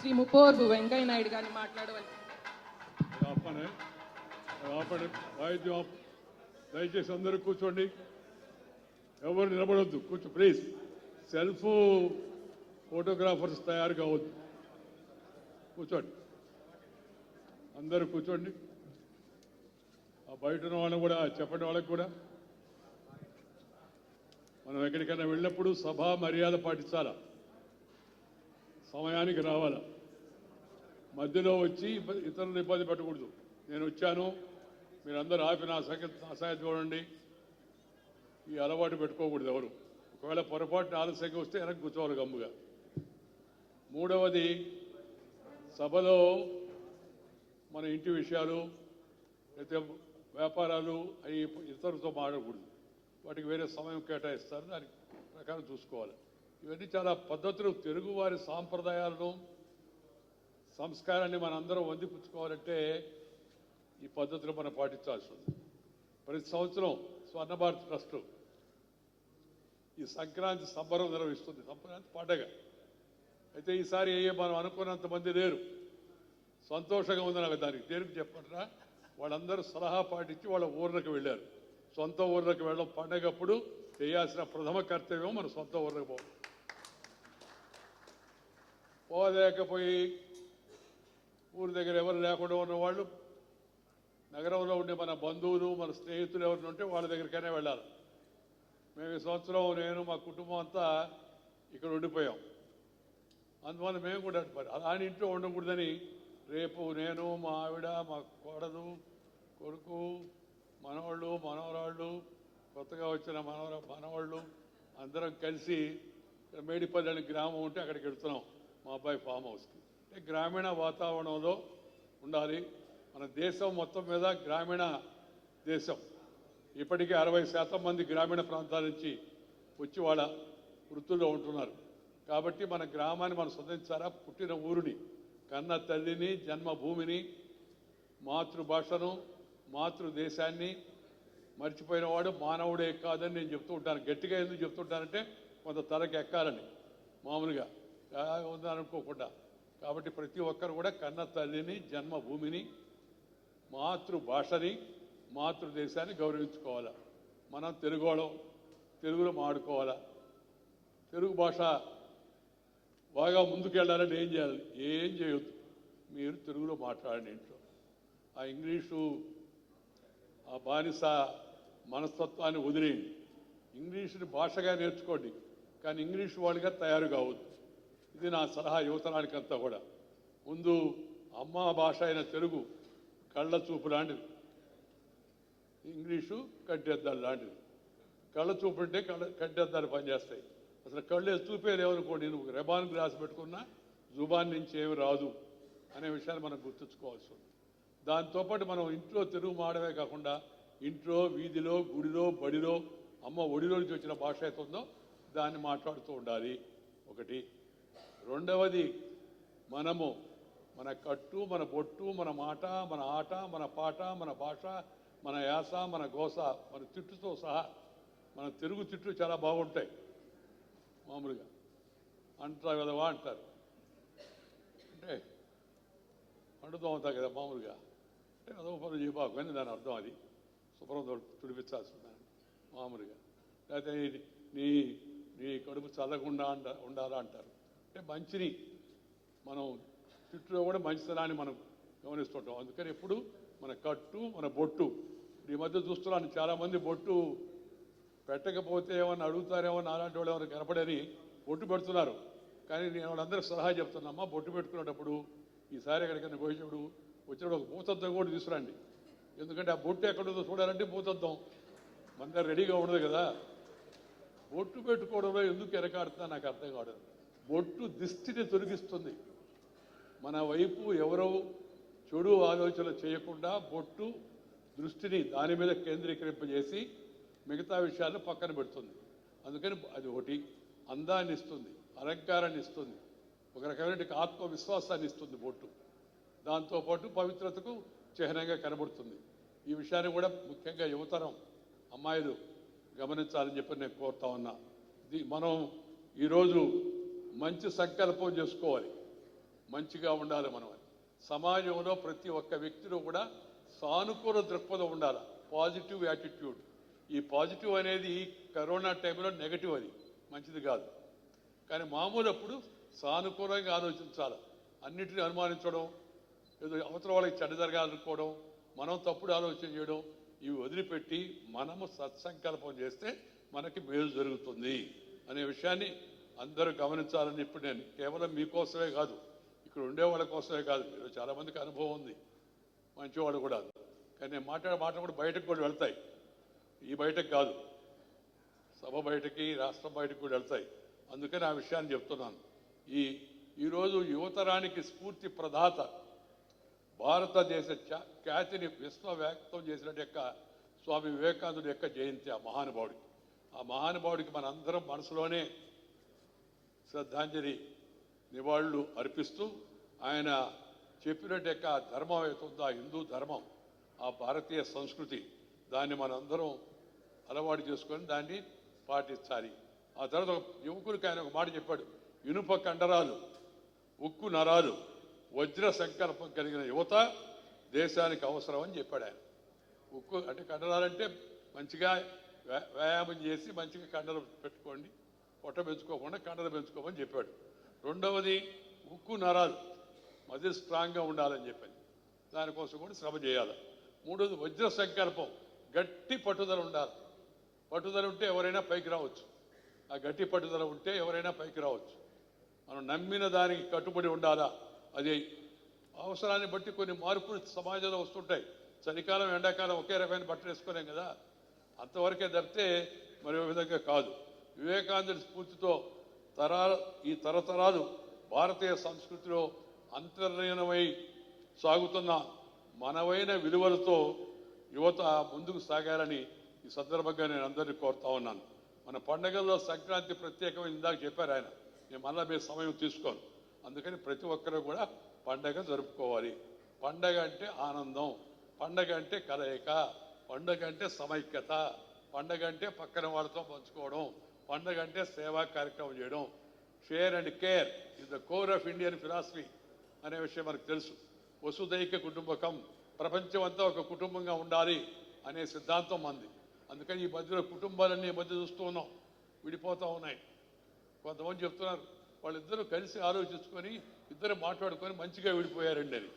శ్రీ ముపోర్బు వెంకయ్య నాయుడు గారిని మాట్లాడవలసి. దయచేసి అందరూ కూర్చోండి. ఎవరు నిలబడొద్దు. కూర్చో ప్లీజ్. సెల్ఫ్ ఫోటోగ్రాఫర్స్ తయారు కావద్దు. కూర్చోండి. అందరూ కూర్చోండి. ఆ బయట ఉన్న వాళ్ళని కూడా చెప్పండి వాళ్ళకి కూడా. మనం ఎక్కడికైనా వెళ్ళినప్పుడు సభా మర్యాద పాటించాలా? సమయానికి రావాలా. మధ్యలో వచ్చి ఇతరులను ఇబ్బంది పెట్టకూడదు. నేను వచ్చాను. మీరందరూ ఆపి నా అసహ్యం చూడండి. ఈ అలవాటు పెట్టుకోకూడదు ఎవరు. ఒకవేళ పొరపాటున ఆలస్యంగా వస్తే వెనక్కి కూర్చోవాలి గమ్ముగా. మూడవది సభలో మన ఇంటి విషయాలు అయితే వ్యాపారాలు అవి ఇతరులతో మాట్లాడకూడదు. వాటికి వేరే సమయం కేటాయిస్తారు. దాని ప్రకారం చూసుకోవాలి. ఇవన్నీ చాలా పద్ధతులు. తెలుగువారి సాంప్రదాయాలను సంస్కారాన్ని మనందరం వందిపుచ్చుకోవాలంటే ఈ పద్ధతులు మనం పాటించాల్సి ఉంది ప్రతి సంవత్సరం స్వర్ణ భారత్ ట్రస్ట్ ఈ సంక్రాంతి సంబరం నిర్వహిస్తుంది. సంక్రాంతి పండగ. అయితే ఈసారి ఏ మనం అనుకున్నంత మంది లేరు. సంతోషంగా ఉంది నాకు దానికి. దేనికి చెప్పంటారా వాళ్ళందరూ సలహా పాటించి వాళ్ళ ఊర్లకు వెళ్ళారు. సొంత ఊర్లకు వెళ్ళడం పండగప్పుడు చేయాల్సిన ప్రథమ కర్తవ్యం మన సొంత ఊర్లకు పోవడం. పోలేకపోయి ఊరి దగ్గర ఎవరు లేకుండా ఉన్న వాళ్ళు నగరంలో ఉండే మన బంధువులు మన స్నేహితులు ఎవరిని ఉంటే వాళ్ళ దగ్గరికైనా వెళ్ళాలి. మేము ఈ సంవత్సరం నేను మా కుటుంబం అంతా ఇక్కడ ఉండిపోయాం. అందువల్ల మేము కూడా అలాంటి ఇంట్లో ఉండకూడదని రేపు నేను మా ఆవిడ మా కోడలు కొడుకు మనవాళ్ళు మనవరాళ్ళు కొత్తగా వచ్చిన మనవర మనవాళ్ళు అందరం కలిసి మేడిపల్లెని మేడిపల్లి గ్రామం ఉంటే అక్కడికి వెళ్తున్నాం. మా అబ్బాయి ఫామ్ హౌస్కి అంటే గ్రామీణ వాతావరణంలో ఉండాలి. మన దేశం మొత్తం మీద గ్రామీణ దేశం. ఇప్పటికే అరవై శాతం మంది గ్రామీణ ప్రాంతాల నుంచి వచ్చి వాళ్ళ వృత్తుల్లో ఉంటున్నారు. కాబట్టి మన గ్రామాన్ని మనం స్వతంత్రించారా పుట్టిన ఊరిని. కన్న తల్లిని జన్మభూమిని మాతృభాషను మాతృదేశాన్ని మర్చిపోయిన వాడు మానవుడే కాదని నేను చెప్తూ ఉంటాను. గట్టిగా ఎందుకు చెప్తుంటానంటే కొంత తలకి ఎక్కాలని మామూలుగా. "ఆ, ఉందని అనుకోకుండా కాబట్టి ప్రతి ఒక్కరు కూడా కన్న తల్లిని జన్మభూమిని మాతృభాషని మాతృదేశాన్ని గౌరవించుకోవాలా. మనం తెలుగోళం తెలుగులో మాడుకోవాలా తెలుగు భాష బాగా ముందుకెళ్ళాలంటే ఏం చేయాలి? ఏం చేయొద్దు. మీరు తెలుగులో మాట్లాడండి ఇంట్లో. ఆ ఇంగ్లీషు ఆ బానిస మనస్తత్వాన్ని వదిలేయండి. ఇంగ్లీషుని భాషగా నేర్చుకోండి. కానీ ఇంగ్లీష్ వాళ్ళుగా తయారు కావద్దు. ఇది నా సలహా యువతరానికంతా కూడా. ముందు అమ్మ భాష అయిన తెలుగు కళ్ళ చూపు లాంటిది. ఇంగ్లీషు కడ్డెద్దాలు లాంటిది. కళ్ళ చూపు అంటే కళ్ళ కడ్డెద్దాలు పనిచేస్తాయి. అసలు కళ్ళు చూపే లేవనుకోండి నువ్వు రెబాన్ గ్లాస్ పెట్టుకున్నా జుబాన్ నుంచి ఏమి రాదు అనే విషయాన్ని మనం గుర్తుంచుకోవాల్సి ఉంది. దాంతోపాటు మనం ఇంట్లో తెలుగు మాడమే కాకుండా ఇంట్లో వీధిలో గుడిలో బడిలో అమ్మ ఒడిలో నుంచి వచ్చిన భాష అయితే ఉందో దాన్ని మాట్లాడుతూ ఉండాలి. ఒకటి. రెండవది మనము మన కట్టు మన బొట్టు మన మాట మన ఆట మన పాట మన భాష మన యాస మన గోస మన తిట్టుతో సహా మన తెలుగు తిట్లు చాలా బాగుంటాయి. మామూలుగా అంటారు కదవా అంటారు. అంటే పండుతూ ఉంటా కదా మామూలుగా. అంటే అదో పనులు చేయబాకు అని దాని అర్థం అది. శుభ్రం తోడు తుడిపించాల్సి ఉందని మామూలుగా. లేకపోతే నీ- నీ నీ కడుపు చల్లకుండా అంట ఉండాలా అంటారు. అంటే మంచిని మనం చుట్టూ కూడా మంచితనాన్ని మనం గమనిస్తుంటాం. అందుకని ఎప్పుడు మన కట్టు మన బొట్టు. ఈ మధ్య చూస్తున్నాను చాలామంది బొట్టు పెట్టకపోతే ఏమన్నా అడుగుతారేమో అలాంటి వాళ్ళు ఎవరు కనపడని బొట్టు పెడుతున్నారు. కానీ నేను వాళ్ళందరూ సలహా చెప్తున్నామ్మా బొట్టు పెట్టుకునేటప్పుడు ఈసారి ఎక్కడికైనా పోయేటప్పుడు వచ్చినప్పుడు ఒక పూతద్దం కూడా తీసుకురండి. ఎందుకంటే ఆ బొట్టు ఎక్కడుందో చూడాలంటే పూతద్దం మన రెడీగా ఉండదు కదా. బొట్టు పెట్టుకోవడంలో ఎందుకు ఎరకాడుతుందో నాకు అర్థం కావడం బొట్టు దిష్టిని తొలగిస్తుంది. మన వైపు ఎవరో చెడు ఆలోచన చేయకుండా బొట్టు దృష్టిని దాని మీద కేంద్రీకరింపజేసి మిగతా విషయాలను పక్కన పెడుతుంది. అందుకని అది ఒకటి అందాన్ని ఇస్తుంది అలంకారాన్ని ఇస్తుంది ఒక రకమైన ఆత్మవిశ్వాసాన్ని ఇస్తుంది బొట్టు. దాంతోపాటు పవిత్రతకు చిహ్నంగా కనబడుతుంది. ఈ విషయాన్ని కూడా ముఖ్యంగా యువతరం అమ్మాయిలు గమనించాలని చెప్పి నేను కోరుతా ఉన్నా. ఇది మనం ఈరోజు మంచి సంకల్పం చేసుకోవాలి. మంచిగా ఉండాలి మనం సమాజంలో ప్రతి ఒక్క వ్యక్తిలో కూడా సానుకూల దృక్పథం ఉండాలి. Positive attitude. ఈ పాజిటివ్ అనేది కరోనా టైంలో నెగటివ్ అది. మంచిది కాదు. కానీ మామూలు అప్పుడు సానుకూలంగా ఆలోచించాలి. అన్నిటిని అనుమానించడం ఏదో అవతల వాళ్ళకి చెడ్డ జరగాలనుకోవడం మనం తప్పుడు ఆలోచన చేయడం ఇవి వదిలిపెట్టి మనము సత్సంకల్పం చేస్తే మనకి మేలు జరుగుతుంది అనే విషయాన్ని అందరూ గమనించాలని ఇప్పుడు నేను కేవలం మీకోసమే కాదు ఇక్కడ ఉండే వాళ్ళ కోసమే కాదు. మీరు చాలామందికి అనుభవం ఉంది. మంచివాడు కూడా కానీ నేను మాట్లాడే మాటలు కూడా బయటకు కూడా వెళ్తాయి. ఈ బయటకు కాదు. సభ బయటకి రాష్ట్రం బయటకు కూడా వెళ్తాయి. అందుకని ఆ విషయాన్ని చెప్తున్నాను. ఈ ఈరోజు యువతరానికి స్ఫూర్తి ప్రదాత భారతదేశ ఖ్యాతిని విశ్వవ్యాప్తం చేసిన యొక్క స్వామి వివేకానందుడి యొక్క జయంతి ఆ మహానుభావుడికి. ఆ మహానుభావుడికి మనందరం మనసులోనే శ్రద్ధాంజలి నివాళులు అర్పిస్తూ ఆయన చెప్పినట్టు యొక్క ధర్మం ఏదైతే ఆ హిందూ ధర్మం ఆ భారతీయ సంస్కృతి దాన్ని మనందరం అలవాటు చేసుకొని దాన్ని పాటించాలి. ఆ తర్వాత యువకులకి ఆయన ఒక మాట చెప్పాడు ఇనుప కండరాలు ఉక్కు నరాలు వజ్ర సంకల్పం కలిగిన యువత దేశానికి అవసరం అని చెప్పాడు ఆయన. ఉక్కు అంటే కండరాలంటే మంచిగా వ్యాయామం చేసి మంచిగా కండలు పెట్టుకోండి. పొట్ట పెంచుకోకుండా కండలు పెంచుకోమని చెప్పాడు. రెండవది ఉక్కు నరాలు మధ్య స్ట్రాంగ్గా ఉండాలని చెప్పాను దానికోసం కూడా శ్రమ చేయాలి. మూడవది వజ్ర సంకల్పం. గట్టి పట్టుదల ఉండాలి. పట్టుదల ఉంటే ఎవరైనా పైకి రావచ్చు. ఆ గట్టి పట్టుదల ఉంటే ఎవరైనా పైకి రావచ్చు. మనం నమ్మిన దానికి కట్టుబడి ఉండాలా? అది అవసరాన్ని బట్టి కొన్ని మార్పులు సమాజంలో వస్తుంటాయి. చలికాలం ఎండాకాలం ఒకే రకమైన బట్టలు వేసుకోలేం కదా. అంతవరకే తప్పితే మరో విధంగా కాదు. వివేకానందుడి స్ఫూర్తితో తరాల ఈ తరతరాలు భారతీయ సంస్కృతిలో అంతర్లీనమై సాగుతున్న మనవైన విలువలతో యువత ముందుకు సాగాలని ఈ సందర్భంగా నేను అందరినీ కోరుతా ఉన్నాను. మన పండగల్లో సంక్రాంతి ప్రత్యేకమైన ఇందాక చెప్పారు ఆయన. నేను మళ్ళీ మీ సమయం తీసుకోను. అందుకని ప్రతి ఒక్కరూ కూడా పండగ జరుపుకోవాలి. పండగ అంటే ఆనందం. పండగ అంటే కలయిక. పండగ అంటే సమైక్యత. పండగ అంటే పక్కన వాళ్ళతో పంచుకోవడం. పండగ అంటే సేవా కార్యక్రమం చేయడం. Share and care is the core of Indian philosophy అనే విషయం మనకు తెలుసు. వసుదైక కుటుంబకం ప్రపంచం అంతా ఒక కుటుంబంగా ఉండాలి అనే సిద్ధాంతం మంది అందుకని ఈ మధ్యలో కుటుంబాలన్నీ ఈ మధ్య చూస్తూ ఉన్నాం. విడిపోతూ ఉన్నాయి. కొంతమంది చెప్తున్నారు వాళ్ళిద్దరూ కలిసి ఆలోచించుకొని ఇద్దరు మాట్లాడుకొని మంచిగా విడిపోయారండి అని.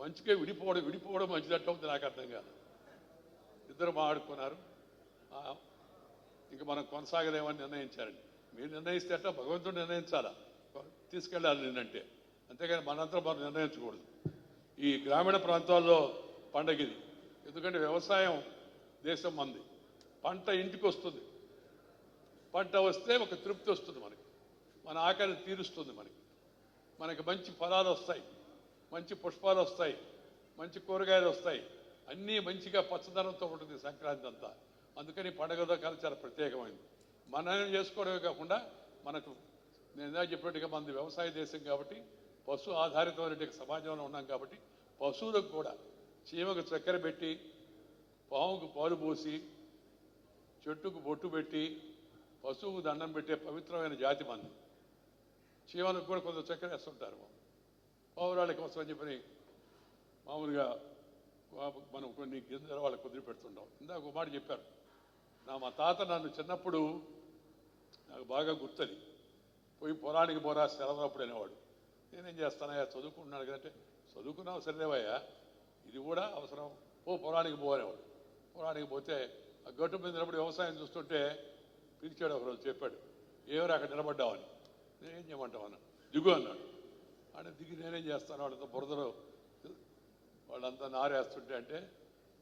మంచిగా విడిపోవడం విడిపోవడం మంచిదట్టు నాకు అర్థం కాదు. ఇద్దరు మాట్లాడుకున్నారు. ఇంకా మనం కొనసాగలేమని నిర్ణయించారండి. మీరు నిర్ణయిస్తే అట్లా భగవంతుడు నిర్ణయించాలా? తీసుకెళ్ళాలి నిన్నంటే. అంతేగాని మనంతా మనం నిర్ణయించకూడదు. ఈ గ్రామీణ ప్రాంతాల్లో పండగ ఇది ఎందుకంటే వ్యవసాయం దేశం మంది. పంట ఇంటికి వస్తుంది. పంట వస్తే ఒక తృప్తి వస్తుంది మనకి. మన ఆకలి తీరుస్తుంది మనకి. మనకి మంచి ఫలాలు వస్తాయి. మంచి పుష్పాలు వస్తాయి. మంచి కూరగాయలు వస్తాయి. అన్నీ మంచిగా పచ్చదనంతో ఉంటుంది సంక్రాంతి అంతా. అందుకని పండుగతో కాలం చాలా ప్రత్యేకమైంది. మనం చేసుకోవడమే కాకుండా మనకు నేను ఇందాక చెప్పినట్టుగా మనది వ్యవసాయ దేశం కాబట్టి పశు ఆధారితమైన సమాజంలో ఉన్నాం కాబట్టి పశువులకు కూడా చీమకు చక్కెర పెట్టి పాముకు పాలు పోసి చెట్టుకు బొట్టు పెట్టి పశువుకు దండం పెట్టే పవిత్రమైన జాతి మంది చీమలకు కూడా కొంత చక్కెర వేస్తుంటారు పావురాళ్ళ కోసం అని చెప్పని మామూలుగా మనం కొన్ని గింజల వాళ్ళకి కుదిరి పెడుతుంటాం ఇందాక ఒక మాట చెప్పారు. నా మా తాత నన్ను చిన్నప్పుడు నాకు బాగా గుర్తది. పోయి పొలానికి పోరా సెలవునప్పుడు అనేవాడు. నేనేం చేస్తానయ్యా? చదువుకుంటున్నాను కదంటే. చదువుకున్నావు? సరేవయ్యా ఇది కూడా అవసరం. ఓ పొలానికి పోనేవాడు పొలానికి పోతే ఆ గట్టు మీద నిలబడి వ్యవసాయం చూస్తుంటే పిలిచాడు ఒకరోజు చెప్పాడు. ఏవరు అక్కడ నిలబడ్డావని నేనేం చేయమంటావు? అన్న దిగు అన్నాడు. అంటే దిగి నేనేం చేస్తాను? వాళ్ళతో బురదలో. వాళ్ళంతా నారేస్తుంటే అంటే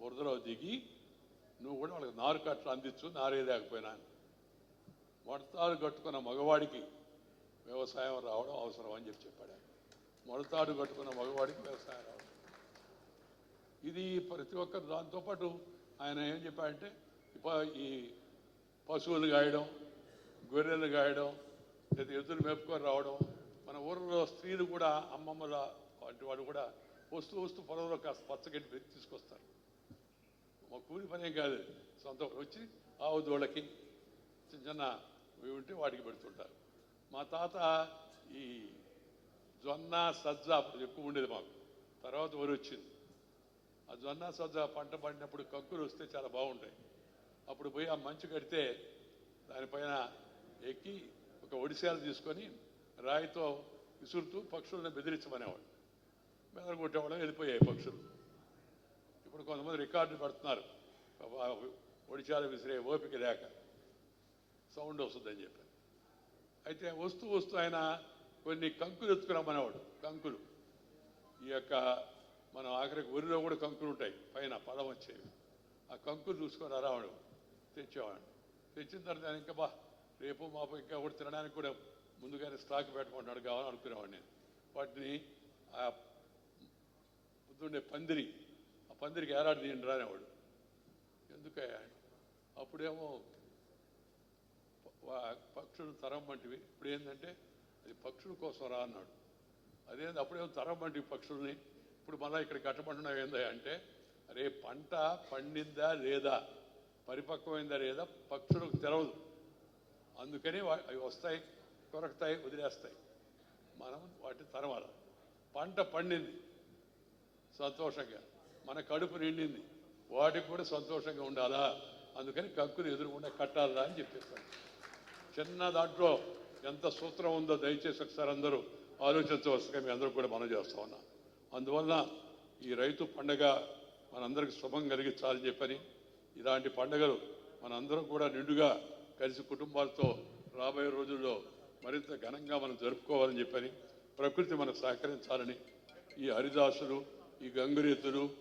బురదలో దిగి నువ్వు కూడా వాళ్ళకి నారు కట్టలు అందించు నారే లేకపోయినా మొడతాడు కట్టుకున్న మగవాడికి వ్యవసాయం రావడం అవసరం అని చెప్పి చెప్పాడు మొడతాడు కట్టుకున్న మగవాడికి వ్యవసాయం రావడం. ఇది ప్రతి ఒక్కరు దాంతోపాటు ఆయన ఏం చెప్పాడంటే ఈ పశువులు గాయడం గొర్రెలు గాయడం లేదా ఎద్దులు మేపుకొని రావడం మన ఊరిలో స్త్రీలు కూడా అమ్మమ్మల వంటి వాడు కూడా వస్తూ వస్తూ పొలంలో కాస్త పచ్చగడ్డి పెట్టి తీసుకొస్తారు. మా కూలి పని ఏం కాదు. సొంత వచ్చి ఆవు దూడకి చిన్న చిన్న ఇవి ఉంటే వాటికి పెడుతుంటారు. మా తాత ఈ జొన్న సజ్జ ఎక్కువ ఉండేది మాకు. తర్వాత వరి వచ్చింది. ఆ జొన్న సజ్జ పంట పండినప్పుడు కక్కులు వస్తే చాలా బాగుంటాయి. అప్పుడు పోయి ఆ మంచు కడితే దానిపైన ఎక్కి ఒక ఒడిశాలు తీసుకొని రాయితో విసురుతూ పక్షులను బెదిరించమనేవాడు బెదరగొట్టేవాళ్ళం వెళ్ళిపోయాయి పక్షులు. ఇప్పుడు కొంతమంది రికార్డు పెడుతున్నారు ఒడిచాల విసిరే ఓపిక లేక. సౌండ్ వస్తుందని చెప్పారు. అయితే వస్తూ వస్తూ ఆయన కొన్ని కంకులు ఎత్తుకురమ్మనేవాడు కంకులు. ఈ యొక్క మనం ఆఖరికి వరిలో కూడా కంకులు ఉంటాయి. పైన పదం వచ్చేవి. ఆ కంకులు చూసుకొని రావాడు. తెచ్చేవాడు తెచ్చిన తర్వాత ఇంకా బా రేపు మాపు ఇంకా కూడా తినడానికి కూడా ముందుగానే స్టాక్ పెట్టుకుంటాడు కావాలని అనుకునేవాడు నేను. వాటిని ఆ పొద్దుండే పందిరి పందిరికి ఏరాడు తీయండి రానేవాడు ఎందుకయ్యా? అప్పుడేమో పక్షులు తరం వంటివి. ఇప్పుడు ఏంటంటే అది పక్షుల కోసం రా అన్నాడు. అదేంది? అప్పుడేమో తరం వంటివి పక్షుల్ని ఇప్పుడు మళ్ళీ ఇక్కడ కట్టమంటున్నావు ఏందా అంటే అరే పంట పండిందా లేదా? పరిపక్వమైందా లేదా? పక్షులకు తెరవదు అందుకని వా- అవి వస్తాయి కొరకుతాయి వదిలేస్తాయి. మనం వాటిని తరవాలి పంట పండింది. సంతోషంగా. మన కడుపు నిండింది. వాటికి కూడా సంతోషంగా ఉండాలా? అందుకని కంకులు ఎదురుకుండా కట్టాలా అని చెప్పేస్తాను చిన్న దాంట్లో ఎంత సూత్రం ఉందో దయచేసి ఒకసారి అందరూ ఆలోచించవలసిగా మీ అందరూ కూడా మనం చేస్తా ఉన్నాం. అందువలన ఈ రైతు పండగ మనందరికి శుభం కలిగించాలని చెప్పని ఇలాంటి పండుగలు మనందరం కూడా నిండుగా కలిసి కుటుంబాలతో రాబోయే రోజుల్లో మరింత ఘనంగా మనం జరుపుకోవాలని చెప్పని ప్రకృతి మనకు సహకరించాలని ఈ హరిదాసులు ఈ గంగురేతులు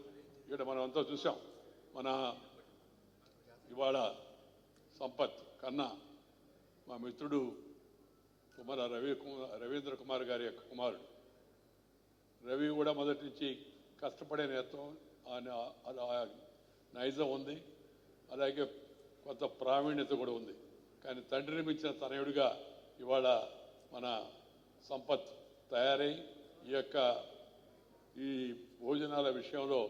ఇక్కడ మనం అంతా చూసాం. మన ఇవాళ సంపత్ కన్నా మా మిత్రుడు కుమార రవి కుమార్ రవీంద్ర కుమార్ గారి యొక్క కుమారుడు. రవి కూడా మొదటి నుంచి కష్టపడే నేత్వం ఆయన నైజం ఉంది. అలాగే కొంత ప్రావీణ్యత కూడా ఉంది. కానీ తండ్రిని మించిన తనయుడిగా ఇవాళ మన సంపత్ తయారై ఈ యొక్క ఈ భోజనాల విషయంలో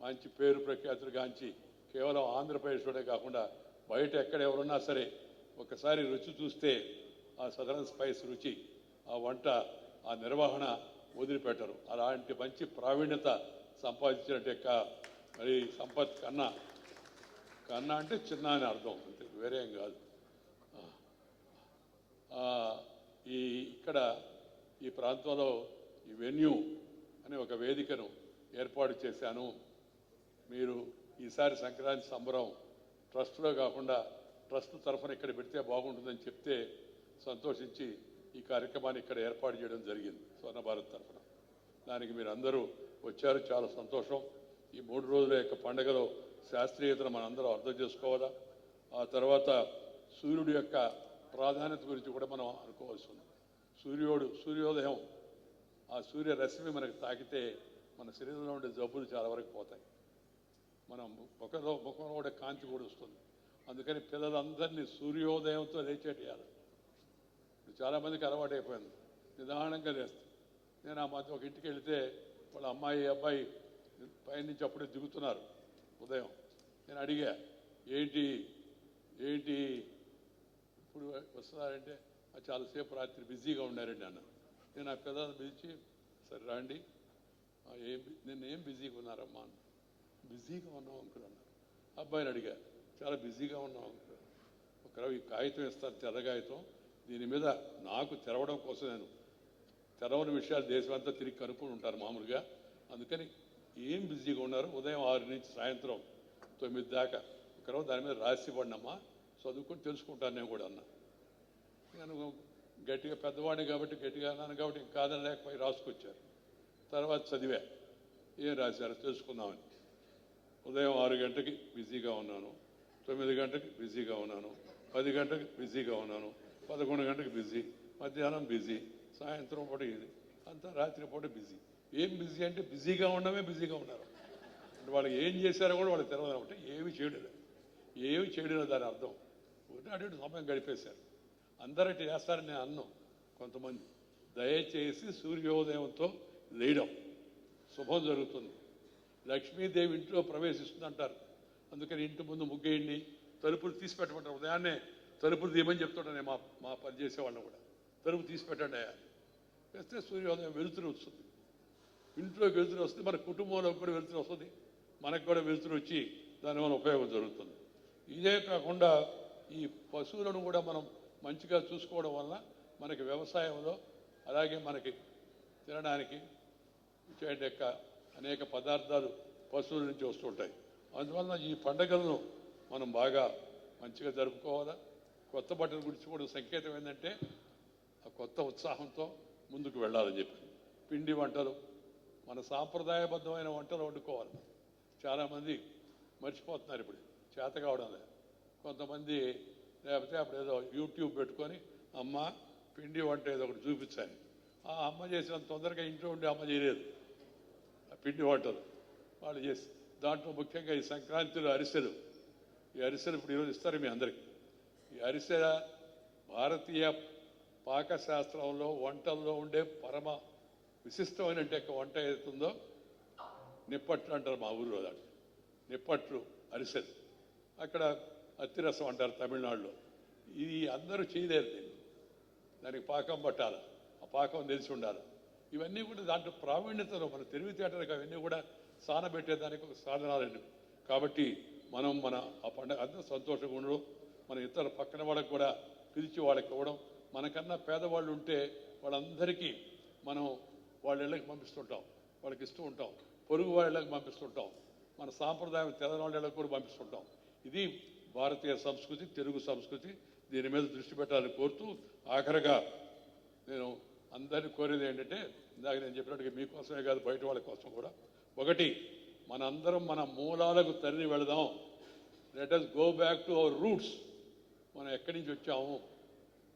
మంచి పేరు ప్రఖ్యాతులు గాంచి కేవలం ఆంధ్రప్రదేశ్లోనే కాకుండా బయట ఎక్కడ ఎవరున్నా సరే ఒకసారి రుచి చూస్తే ఆ సదరన్ స్పైస్ రుచి ఆ వంట ఆ నిర్వహణ వదిలిపెట్టరు. అలాంటి మంచి ప్రావీణ్యత సంపాదించినట్టు యొక్క మరి సంపత్ కన్నా కన్నా అంటే చిన్న అని అర్థం. అంతే వేరే ఏం కాదు. ఈ ఇక్కడ ఈ ప్రాంతంలో ఈ వెన్యూ అనే ఒక వేదికను ఏర్పాటు చేశాను. మీరు ఈసారి సంక్రాంతి సంబరం ట్రస్ట్లో కాకుండా ట్రస్ట్ తరఫున ఇక్కడ పెడితే బాగుంటుందని చెప్తే సంతోషించి ఈ కార్యక్రమాన్ని ఇక్కడ ఏర్పాటు చేయడం జరిగింది స్వర్ణ భారత్ తరఫున. దానికి మీరు అందరూ వచ్చారు చాలా సంతోషం. ఈ మూడు రోజుల యొక్క పండుగలో శాస్త్రీయతను మనందరం అర్థం చేసుకోవాలా? ఆ తర్వాత సూర్యుడి యొక్క ప్రాధాన్యత గురించి కూడా మనం అనుకోవాల్సి ఉంది. సూర్యుడు సూర్యోదయం ఆ సూర్య రశ్మి మనకు తాకితే మన శరీరంలో ఉండే జబ్బులు చాలా వరకు పోతాయి. మనం ముఖంలో ముఖంలో కూడా కాంతి కూడా వస్తుంది. అందుకని పిల్లలందరినీ సూర్యోదయంతో లేచేటేయాలి. ఇప్పుడు చాలామందికి అలవాటు అయిపోయింది. నిదానంగా లేస్తుంది నేను ఆ మధ్య ఒక ఇంటికి వెళితే వాళ్ళ అమ్మాయి అబ్బాయి పైనుంచి అప్పుడే దిగుతున్నారు ఉదయం. నేను అడిగా ఏంటి? ఏంటి? ఇప్పుడు వస్తున్నారంటే? చాలాసేపు రాత్రి బిజీగా ఉన్నారండి అన్న. నేను ఆ పిల్లలను పిలిచి సరే రండి. ఏం నిన్న ఏం బిజీగా ఉన్నారమ్మా? అన్న బిజీగా ఉన్నాం అంకుల్ అన్నారు అబ్బాయిని అడిగా చాలా బిజీగా ఉన్నాం అంకుల్ ఒక ఈ కాగితం ఇస్తారు తెల్ల కాగితం. దీని మీద నాకు తెరవడం కోసం నేను తెరవని విషయాలు దేశమంతా తిరిగి కనుక్కొని ఉంటారు మామూలుగా. అందుకని ఏం బిజీగా ఉన్నారు? ఉదయం ఆరు నుంచి సాయంత్రం తొమ్మిది దాకా. ఒకరోజు దాని మీద రాసి ఇవ్వండమ్మా. చదువుకొని తెలుసుకుంటాను నేను కూడా అన్నా. నేను గట్టిగా పెద్దవాడిని కాబట్టి గట్టిగా అన్నాను కాబట్టి ఇంకా కాదని లేకపోయి రాసుకొచ్చారు. తర్వాత చదివా. ఏం రాశారు? తెలుసుకుందామని. ఉదయం ఆరు గంటకి బిజీగా ఉన్నాను తొమ్మిది గంటకి బిజీగా ఉన్నాను పది గంటకి బిజీగా ఉన్నాను పదకొండు గంటకి బిజీ మధ్యాహ్నం బిజీ సాయంత్రం పూట ఇది అంతా రాత్రి పూట బిజీ. ఏం బిజీ అంటే బిజీగా ఉండడమే బిజీగా ఉన్నారు. అంటే వాళ్ళు ఏం చేశారో కూడా వాళ్ళకి తెలియదు కాబట్టి ఏమి చేయడం లేదు. ఏమి చేయడం లేదు దాని అర్థం. ఒకటి అటు ఇటు సమయం గడిపేశారు. అందరూ చేస్తారని నేను అన్నం. కొంతమంది. దయచేసి సూర్యోదయంతో లేయడం శుభం జరుగుతుంది. లక్ష్మీదేవి ఇంట్లో ప్రవేశిస్తుంది అంటారు అందుకని ఇంటి ముందు ముగ్గేయండి తలుపులు తీసి పెట్టమంటారు. ఉదయాన్నే తలుపులు తీయమని చెప్తుంటాను మా మా పని చేసేవాళ్ళని కూడా. తలుపు తీసి పెట్టండి అయ్యా. వేస్తే సూర్యోదయం వెలుతురు వస్తుంది. ఇంట్లో వెలుతురు వస్తుంది మన కుటుంబంలో కూడా వెలుతురు వస్తుంది. మనకు కూడా వెలుతురు వచ్చి దానివల్ల ఉపయోగం జరుగుతుంది. ఇదే కాకుండా ఈ పశువులను కూడా మనం మంచిగా చూసుకోవడం వలన మనకి వ్యవసాయంలో అలాగే మనకి తినడానికి యొక్క అనేక పదార్థాలు పశువుల నుంచి వస్తుంటాయి. అందువలన ఈ పండగలను మనం బాగా మంచిగా జరుపుకోవాలా? కొత్త బట్టలు గురించి సంకేతం ఏంటంటే ఆ కొత్త ఉత్సాహంతో ముందుకు వెళ్ళాలని చెప్పి. పిండి వంటలు మన సాంప్రదాయబద్ధమైన వంటలు వండుకోవాలి. చాలామంది మర్చిపోతున్నారు ఇప్పుడు చేత కావడం లేదు. కొంతమంది లేకపోతే అప్పుడు ఏదో యూట్యూబ్ పెట్టుకొని అమ్మ పిండి వంట ఏదో ఒకటి చూపించాలి. ఆ అమ్మ చేసినంత తొందరగా ఇంట్లో ఉండి అమ్మ చేయలేదు. పిండి వంటలు వాళ్ళు చేసి. దాంట్లో ముఖ్యంగా ఈ సంక్రాంతిలో అరిసెలు. ఈ అరిసెలు ఇప్పుడు ఈరోజు ఇస్తారు మీ అందరికీ. ఈ అరిసెల భారతీయ పాకశాస్త్రంలో వంటల్లో ఉండే పరమ విశిష్టమైన వంట ఏదైతుందో నిప్పట్లు అంటారు మా ఊరిలో దాన్ని. నిప్పట్లు అరిసెలు. అక్కడ అత్తిరసం అంటారు తమిళనాడులో. ఇది అందరూ చేయలేరు దీన్ని. దానికి పాకం పట్టాలి. ఆ పాకం తెలిసి ఉండాలి. ఇవన్నీ కూడా దాంట్లో ప్రావీణ్యతలో మన తెలివితేటలకు అవన్నీ కూడా సానబెట్టేదానికి ఒక సాధనాలండి. కాబట్టి మనం మన ఆ పండుగ అందరూ సంతోషంగా ఉండడం మన ఇతర పక్కన వాళ్ళకి కూడా పిలిచి వాళ్ళకి ఇవ్వడం మనకన్నా పేదవాళ్ళు ఉంటే వాళ్ళందరికీ మనం వాళ్ళ ఇళ్ళకి పంపిస్తుంటాం వాళ్ళకి ఇస్తూ ఉంటాం పొరుగు వాళ్ళకి పంపిస్తుంటాం మన సాంప్రదాయం తెలంగాణ కూడా పంపిస్తుంటాం. ఇది భారతీయ సంస్కృతి తెలుగు సంస్కృతి. దీని మీద దృష్టి పెట్టాలని కోరుతూ ఆఖరగా నేను అందరిని కోరేది ఏంటంటే ఇందాక నేను చెప్పినట్టుగా మీకోసమే కాదు బయట వాళ్ళ కోసం కూడా. ఒకటి మనందరం మన మూలాలకు తరలి వెళదాం. Let us go back to our roots మనం ఎక్కడి నుంచి వచ్చాము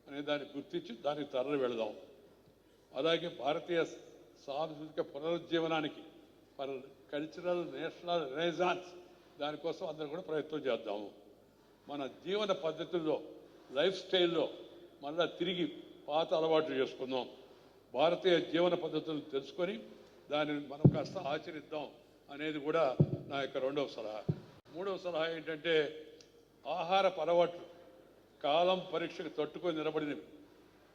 అనే దాన్ని గుర్తించి దానికి తరలి వెళదాం. అలాగే భారతీయ సాంస్కృతిక పునరుజ్జీవనానికి ఫర్ కల్చరల్ నేషనల్ రెనెసాన్స్ దానికోసం అందరం కూడా ప్రయత్నం చేద్దాము. మన జీవన పద్ధతుల్లో లైఫ్ స్టైల్లో మళ్ళీ తిరిగి పాత అలవాట్లు చేసుకుందాం. భారతీయ జీవన పద్ధతులను తెలుసుకొని దానిని మనం కాస్త ఆచరిద్దాం అనేది కూడా నా యొక్క రెండవ సలహా. మూడవ సలహా ఏంటంటే ఆహారపు అలవాట్లు కాలం పరీక్షకు తట్టుకొని నిలబడినవి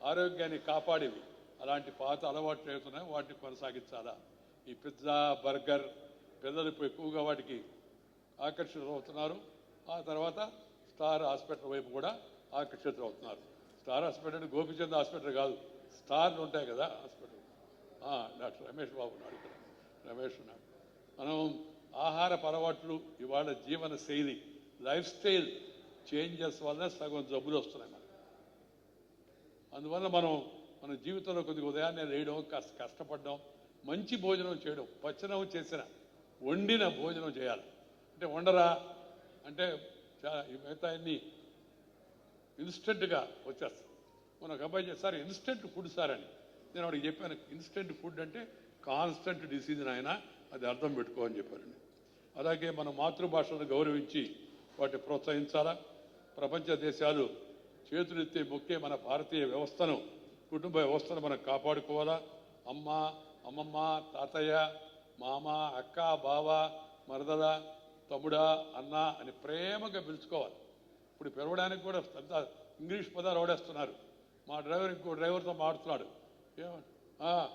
ఆరోగ్యాన్ని కాపాడేవి అలాంటి పాత అలవాట్లు అవుతున్నాయి వాటిని కొనసాగించాలా? ఈ పిజ్జా బర్గర్ పిల్లలు ఎక్కువగా వాటికి ఆకర్షితులవుతున్నారు ఆ తర్వాత స్టార్ హాస్పిటల్ వైపు కూడా ఆకర్షితులవుతున్నారు స్టార్ హాస్పిటల్ అంటే గోపిచంద్ హాస్పిటల్ కాదు. స్టార్లు ఉంటాయి కదా హాస్పిటల్. డాక్టర్ రమేష్ బాబు ఉన్నాడు ఇక్కడ. రమేష్ ఉన్నాడు. మనం ఆహార అలవాట్లు ఇవాళ జీవన శైలి లైఫ్ స్టైల్ చేంజెస్ వల్ల సగం జబ్బులు వస్తున్నాయి మనకు. అందువల్ల మనం మన జీవితంలో కొద్దిగా ఉదయాన్నే లేయడం కాస్త కష్టపడడం మంచి భోజనం చేయడం పచ్చనం చేసిన వండిన భోజనం చేయాలి. అంటే వండరా? అంటే చాలా ఈ మిగతా అన్నీ ఇన్స్టెంట్గా వచ్చేస్తాం మన ఒక అబ్బాయి సార్ ఇన్స్టెంట్ ఫుడ్ సార్ అని. నేను వాడికి చెప్పాను ఇన్స్టెంట్ ఫుడ్ అంటే కాన్స్టెంట్ డిసీజ్ నాయన అది అర్థం పెట్టుకో అని చెప్పారండి అలాగే మన మాతృభాషను గౌరవించి వాటిని ప్రోత్సహించాలా? ప్రపంచ దేశాలు చేతులెత్తే మొక్కే మన భారతీయ వ్యవస్థను కుటుంబ వ్యవస్థను మనం కాపాడుకోవాలా? అమ్మ అమ్మమ్మ తాతయ్య మామ అక్క బావ మరదల తమ్ముడా అన్న అని ప్రేమగా పిలుచుకోవాలి. ఇప్పుడు పిలవడానికి కూడా పెద్ద ఇంగ్లీష్ పదాలు ఓడేస్తున్నారు మా డ్రైవర్ ఇంకో డ్రైవర్తో మాట్లాడు. ఏమని "ఆ,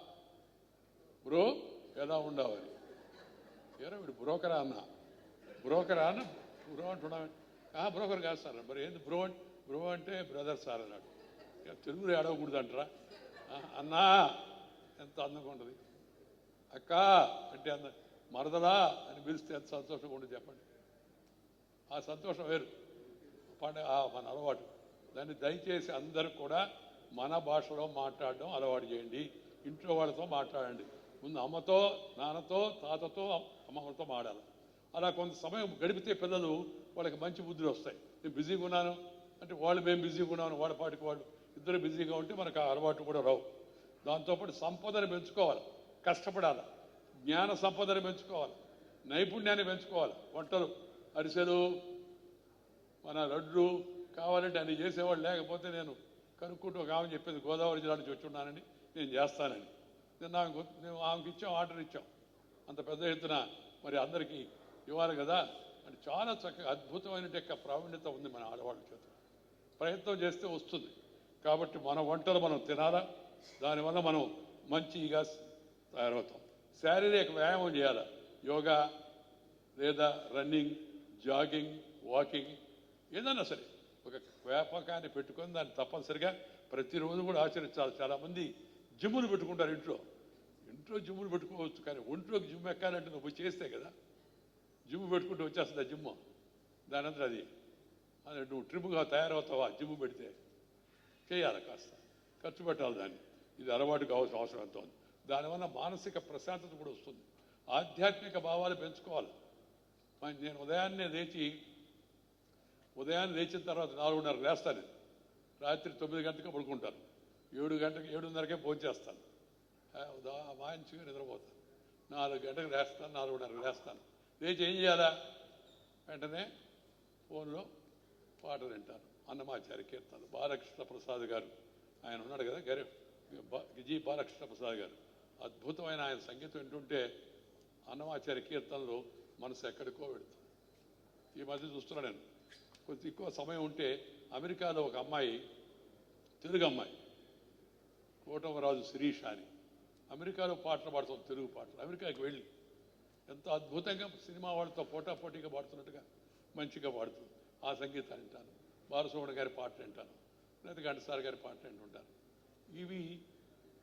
బ్రో ఎలా ఉండవాలి ఏరా వీడు బ్రోకరా అన్న? బ్రోకరా అన్న? బ్రో అంటున్నావు ఆ బ్రోకర్ కాదు సార్. మరి ఏంది బ్రో బ్రో అంటే బ్రదర్ సార్ అన్నాడు. తెలుగులో ఏడవకూడదు అంటారా అన్నా ఎంత అందంగా ఉంటుంది. అక్క అంటే అంద మరదలా అని పిలిస్తే ఎంత సంతోషంగా ఉంటుంది చెప్పండి. ఆ సంతోషం వేరు. పండుగ మన అలవాటు. దాన్ని దయచేసి అందరూ కూడా మన భాషలో మాట్లాడడం అలవాటు చేయండి. ఇంట్లో వాళ్ళతో మాట్లాడండి. ముందు అమ్మతో నాన్నతో తాతతో అమ్మమ్మతో మాడాలి అలా కొంత సమయం గడిపితే పిల్లలు వాళ్ళకి మంచి బుద్ధులు వస్తాయి. నేను బిజీగా ఉన్నాను. అంటే వాళ్ళు మేము బిజీగా ఉన్నాను వాళ్ళ పాటికి వాళ్ళు ఇద్దరు బిజీగా ఉంటే మనకు అలవాటు కూడా రావు. దాంతోపాటు సంపదను పెంచుకోవాలి. కష్టపడాలి. జ్ఞాన సంపదను పెంచుకోవాలి. నైపుణ్యాన్ని పెంచుకోవాలి. వంటలు అరిసెలు మన లడ్లు కావాలంటే అన్ని చేసేవాళ్ళు లేకపోతే నేను కనుక్కుంటూ ఒక ఆమె చెప్పింది గోదావరి జిల్లా నుంచి వచ్చి ఉన్నానని నేను చేస్తానని. నేను నాకు మేము ఆమెకి ఇచ్చాం ఆర్డర్ ఇచ్చాం. అంత పెద్ద ఎత్తున మరి అందరికీ ఇవ్వాలి కదా అంటే చాలా చక్కగా అద్భుతమైన యొక్క ప్రావీణ్యత ఉంది మన ఆడవాళ్ళ చేత. ప్రయత్నం చేస్తే వస్తుంది. కాబట్టి మన వంటలు మనం తినాలా? దానివల్ల మనం మంచిగా తయారవుతాం. శారీరక వ్యాయామం చేయాలి? యోగా లేదా రన్నింగ్ జాగింగ్ వాకింగ్ ఏదైనా సరే. ఒక వ్యాపకాన్ని పెట్టుకొని దాన్ని తప్పనిసరిగా ప్రతిరోజు కూడా ఆచరించాలి. చాలామంది జిమ్ములు పెట్టుకుంటారు ఇంట్లో. ఇంట్లో జిమ్ములు పెట్టుకోవచ్చు కానీ ఒంట్లోకి జిమ్ ఎక్కాలంటే నువ్వు చేస్తే కదా. జిమ్ పెట్టుకుంటూ వచ్చేస్తుంది ఆ జిమ్. దాని అంతా అది అది నువ్వు ట్రిమ్గా తయారవుతావా జిమ్ పెడితే? చేయాలి కాస్త. ఖర్చు పెట్టాలి దాన్ని. ఇది అలవాటు కావాల్సిన అవసరం ఎంతో ఉంది. దానివల్ల మానసిక ప్రశాంతత కూడా వస్తుంది. ఆధ్యాత్మిక భావాలు పెంచుకోవాలి. నేను ఉదయాన్నే లేచి ఉదయాన్నే లేచిన తర్వాత నాలుగున్నర లేస్తాను. రాత్రి తొమ్మిది గంటలకు పడుకుంటాను. ఏడు గంటలకు ఏడున్నరకే భోజనం చేస్తాను. మాయించుగా నిద్రపోతాను. నాలుగు గంటలకు లేస్తాను నాలుగున్నరకు లేస్తాను. లేచి ఏం చేయాలా? వెంటనే ఫోన్లో పాటలు వింటాను. అన్నమాచార్య కీర్తనలు. బాలకృష్ణ ప్రసాద్ గారు ఆయన ఉన్నాడు కదా గరి బా- జి బాలకృష్ణ ప్రసాద్ గారు. అద్భుతమైన ఆయన సంగీతం వింటుంటే అన్నమాచార్య కీర్తనలు మనసు ఎక్కడికో పెడుతుంది ఈ మధ్య చూస్తున్నాను నేను. కొద్ది ఎక్కువ సమయం ఉంటే అమెరికాలో ఒక అమ్మాయి తెలుగు అమ్మాయి కోటమరాజు శిరీష అని. అమెరికాలో పాటలు పాడుతాం తెలుగు పాటలు. అమెరికాకి వెళ్ళి ఎంత అద్భుతంగా సినిమా వాళ్ళతో పోటాపోటీగా పాడుతున్నట్టుగా మంచిగా పాడుతుంది. ఆ సంగీతాన్ని వింటాను. బాలసుబ్రహ్మణ్య గారి పాటలు వింటాను. లేదా ఘంటసారి గారి పాటలు వింటుంటాను. ఇవి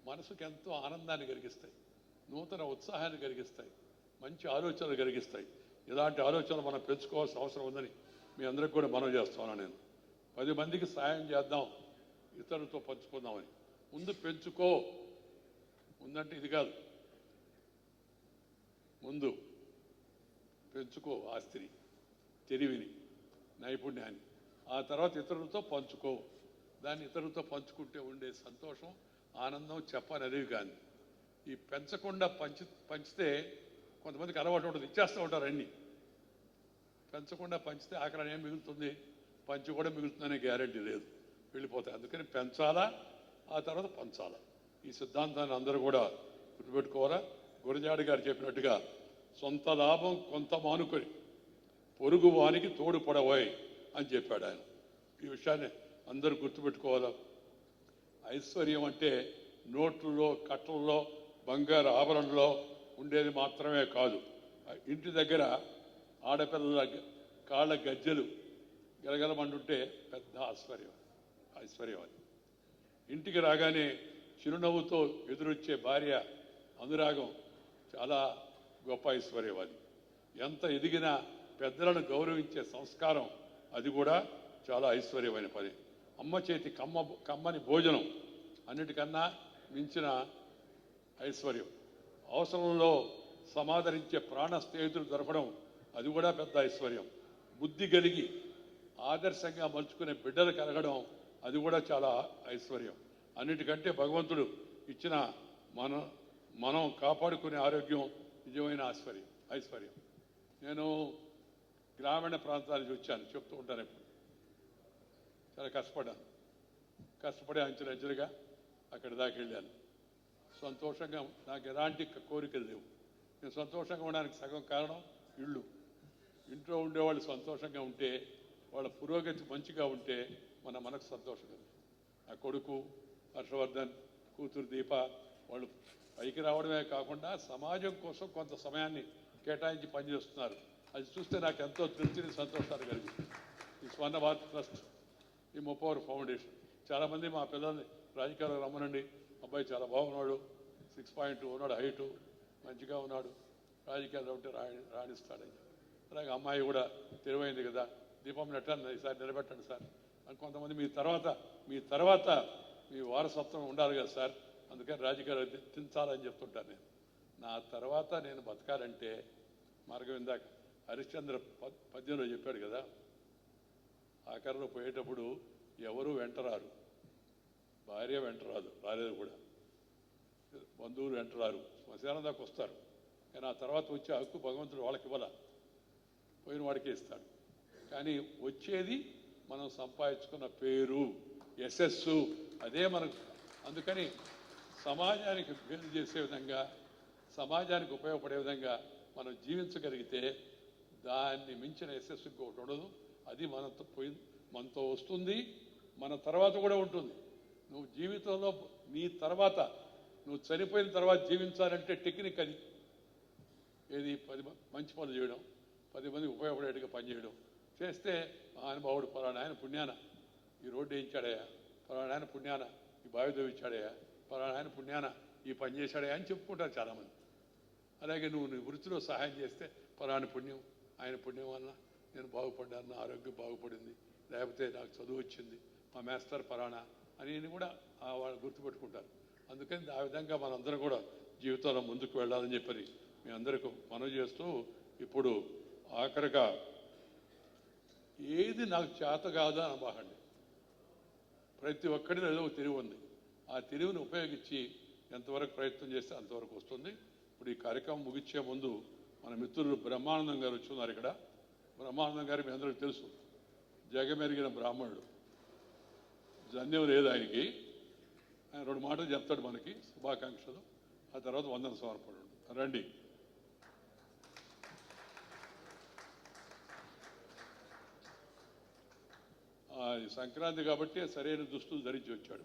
మనసుకు ఎంతో ఆనందాన్ని కలిగిస్తాయి. నూతన ఉత్సాహాన్ని కలిగిస్తాయి. మంచి ఆలోచనలు కలిగిస్తాయి. ఇలాంటి ఆలోచనలు మనం పెంచుకోవాల్సిన అవసరం ఉందని మీ అందరికి కూడా మనం చేస్తున్నాను నేను. పది మందికి సాయం చేద్దాం ఇతరులతో పంచుకుందామని. ముందు పెంచుకో. ముందంటే ఇది కాదు. ముందు పెంచుకో ఆస్తిని తెలివిని నైపుణ్యాన్ని. ఆ తర్వాత ఇతరులతో పంచుకో. దాన్ని ఇతరులతో పంచుకుంటే ఉండే సంతోషం ఆనందం చెప్పనరివి కానీ. ఈ పెంచకుండా పంచి పంచితే కొంతమందికి అలవాటు ఉంటుంది. ఇచ్చేస్తూ ఉంటారు అన్నీ. పెంచకుండా పంచితే ఆఖరణ ఏం మిగులుతుంది? పంచి కూడా మిగులుతుందనే గ్యారెంటీ లేదు. వెళ్ళిపోతాయి. అందుకని పెంచాలా? ఆ తర్వాత పంచాలా? ఈ సిద్ధాంతాన్ని అందరూ కూడా గుర్తుపెట్టుకోవాలా? గురజాడి గారు చెప్పినట్టుగా సొంత లాభం కొంత మానుకొని పొరుగు వానికి తోడుపడవాయి అని చెప్పాడు ఆయన. ఈ విషయాన్ని అందరూ గుర్తుపెట్టుకోవాలా? ఐశ్వర్యం అంటే నోట్లలో కట్టల్లో బంగారు ఆభరణలో ఉండేది మాత్రమే కాదు. ఇంటి దగ్గర ఆడపిల్లల కాళ్ళ గజ్జెలు గలగలమంటుంటే పెద్ద ఆశ్వర్యం ఐశ్వర్యం అది. ఇంటికి రాగానే చిరునవ్వుతో ఎదురొచ్చే భార్య అనురాగం చాలా గొప్ప ఐశ్వర్యం అది. ఎంత ఎదిగినా పెద్దలను గౌరవించే సంస్కారం అది కూడా చాలా ఐశ్వర్యమైన పని. అమ్మ చేతి కమ్మ కమ్మని భోజనం అన్నిటికన్నా మించిన ఐశ్వర్యం. అవసరంలో సమాదరించే ప్రాణ స్నేహితులు దొరకడం అది కూడా పెద్ద ఐశ్వర్యం. బుద్ధి కలిగి ఆదర్శంగా మలుచుకునే బిడ్డలు కలగడం అది కూడా చాలా ఐశ్వర్యం. అన్నిటికంటే భగవంతుడు ఇచ్చిన మన మనం కాపాడుకునే ఆరోగ్యం నిజమైన ఐశ్వర్యం ఐశ్వర్యం. నేను గ్రామీణ ప్రాంతాల నుంచి వచ్చాను చెప్తూ ఉంటాను ఎప్పుడు. చాలా కష్టపడ్డాను. కష్టపడి అంచెలంచెలుగా అక్కడి దాకా వెళ్ళాను. సంతోషంగా నాకు ఎలాంటి కోరికలు లేవు. నేను సంతోషంగా ఉండడానికి సగం కారణం ఇళ్ళు. ఇంట్లో ఉండేవాళ్ళు సంతోషంగా ఉంటే వాళ్ళ పురోగతి మంచిగా ఉంటే మన మనకు సంతోషం నా కొడుకు హర్షవర్ధన్ కూతురు దీప వాళ్ళు పైకి రావడమే కాకుండా సమాజం కోసం కొంత సమయాన్ని కేటాయించి పనిచేస్తున్నారు. అది చూస్తే నాకు ఎంతో తృప్తిని సంతోషాలు కలిగింది ఈ స్వర్ణ భారత్ ట్రస్ట్ ఈ ముప్పవర్ ఫౌండేషన్. చాలామంది మా పిల్లల్ని రాజకీయాలకు రమ్మనండి. అబ్బాయి చాలా బాగున్నాడు. సిక్స్ పాయింట్ ఉన్నాడు హైటు మంచిగా ఉన్నాడు. రాజకీయాల్లో ఉంటే రాణి రాణిస్తాడని అలాగే అమ్మాయి కూడా తెలివైంది కదా దీపం నెట్టండి ఈసారి నిలబెట్టండి సార్. కొంతమంది మీ తర్వాత మీ తర్వాత మీ వారసత్వం ఉండాలి కదా సార్ అందుకని రాజకీయాలు తించాలని చెప్తుంటాను నేను. నా తర్వాత నేను బతకాలంటే మార్గం ఇందాక హరిశ్చంద్ర పద్- పద్యంలో చెప్పాడు కదా ఆఖరిలో పోయేటప్పుడు ఎవరు వెంటరారు భార్య వెంటరాదు రాలేదు కూడా. బంధువులు వెంటరారు శ్మశానం దాకా వస్తారు. కానీ ఆ తర్వాత వచ్చే హక్కు భగవంతుడు వాళ్ళకి ఇవ్వాలి? పోయిన వాడికే ఇస్తాడు. కానీ వచ్చేది మనం సంపాదించుకున్న పేరు యశస్సు అదే మనకు. అందుకని సమాజానికి మేలు చేసే విధంగా సమాజానికి ఉపయోగపడే విధంగా మనం జీవించగలిగితే దాన్ని మించిన యశస్సు ఇంకొకటి ఉండదు. అది మనతో పోయి మనతో వస్తుంది మన తర్వాత కూడా ఉంటుంది. నువ్వు జీవితంలో నీ తర్వాత నువ్వు చనిపోయిన తర్వాత జీవించాలంటే టెక్నిక్ అది. ఏది పది మంచి పనులు చేయడం. పది మంది ఉపయోగపడేట్టుగా పనిచేయడం. చేస్తే అనుభవుడు పలానా ఆయన పుణ్యాన. ఈ రోడ్డు వేయించాడయా పలానా ఆయన పుణ్యాన. ఈ బావి దోవిచ్చాడయా పలానా ఆయన పుణ్యాన. ఈ పని చేశాడయా అని చెప్పుకుంటారు చాలామంది. అలాగే నువ్వు నీ వృత్తిలో సహాయం చేస్తే పలాని పుణ్యం ఆయన పుణ్యం వలన నేను బాగుపడ్డాను నా ఆరోగ్యం బాగుపడింది లేకపోతే నాకు చదువు వచ్చింది మా మేస్తారు పలానా అని కూడా వాళ్ళు గుర్తుపెట్టుకుంటారు. అందుకని ఆ విధంగా మనందరం కూడా జీవితంలో ముందుకు వెళ్ళాలని చెప్పని మీ అందరికీ మనవి చేస్తూ ఇప్పుడు ఆఖరిగా ఏది నాకు చేత కాదు అని అనబాకండి. ప్రతి ఒక్కరిలో ఏదో ఒక తెలివి ఉంది. ఆ తెలివిని ఉపయోగించి ఎంతవరకు ప్రయత్నం చేస్తే అంతవరకు వస్తుంది. ఇప్పుడు ఈ కార్యక్రమం ముగించే ముందు మన మిత్రులు బ్రహ్మానందం గారు వచ్చున్నారు ఇక్కడ. బ్రహ్మానందం గారు మీ అందరికీ తెలుసు. జగమెరిగిన బ్రాహ్మణుడు. జన్యం లేదు ఆయనకి. ఆయన రెండు మాటలు చెప్తాడు మనకి. శుభాకాంక్షలు. ఆ తర్వాత వందన సమర్పణ రండి ఆ, ఈ సంక్రాంతి కాబట్టి సరైన దుస్తులు ధరించి వచ్చాడు.